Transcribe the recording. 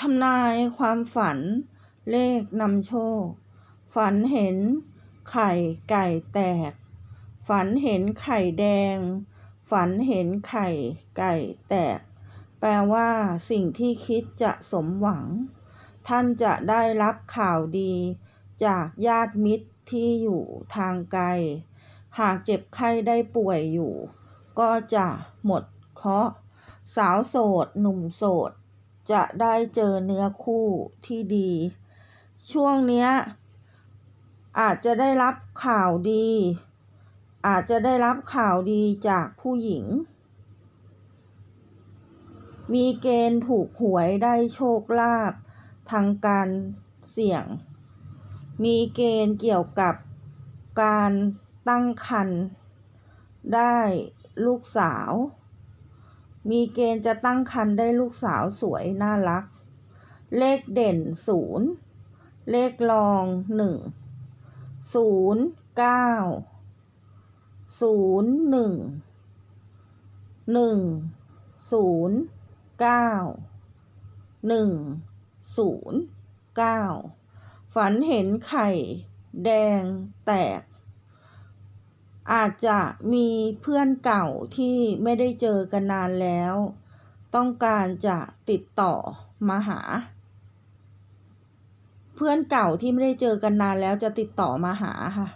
ทำนายความฝัน เลขนำโชค ฝันเห็น ไข่ไก่แตก ฝันเห็นไข่แดง ฝันเห็นไข่ไก่แตก แปลว่าสิ่งที่คิดจะสมหวัง ท่านจะได้รับข่าวดี จากญาติมิตรที่อยู่ทางไกล หากเจ็บไข้ได้ป่วยอยู่ ก็จะหมดเคราะห์สาวโสด หนุ่มโสด จะได้เจอเนื้อคู่ที่ดี ช่วงเนี้ยอาจจะได้รับข่าวดี อาจจะได้รับข่าวดีจากผู้หญิง มีเกณฑ์ถูกหวยได้โชคลาภทางการเสี่ยง มีเกณฑ์เกี่ยวกับการตั้งครรภ์ได้ลูกสาว มีเกณฑ์จะตั้งครรภ์ได้ลูกสาวสวยน่ารัก เลขเด่นศูนย์เลขรองหนึ่งศูนย์เก้าศูนย์หนึ่งหนึ่งศูนย์เก้าหนึ่งศูนย์เก้าฝันเห็นไข่ แดงแตก อาจจะมีเพื่อนเก่าที่ไม่ได้เจอกันนานแล้ว ต้องการจะติดต่อมาหา เพื่อนเก่าที่ไม่ได้เจอกันนานแล้วจะติดต่อมาหาค่ะ